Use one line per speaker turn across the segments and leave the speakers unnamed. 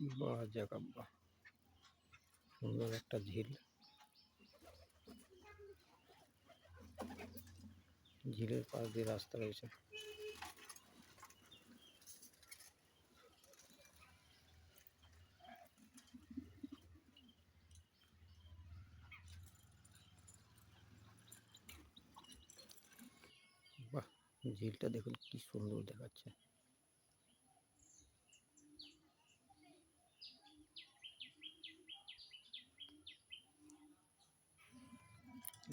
বাহ জায়গা বাহ সুন্দর একটা ঝিল। ঝিলের পাশ দিয়ে রাস্তা রয়েছে। বাহ, ঝিলটা দেখুন কি সুন্দর দেখাচ্ছে।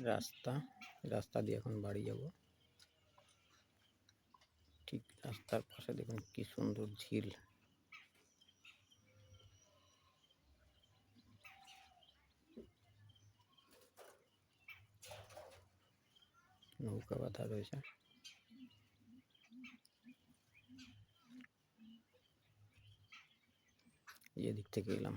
রাস্তা রাস্তা দিয়ে এখন বাড়ি যাব ঠিক রাস্তার পাশে দেখুন কি সুন্দর ঝিল নৌকা বাঁধা রয়েছে এদিক থেকে এলাম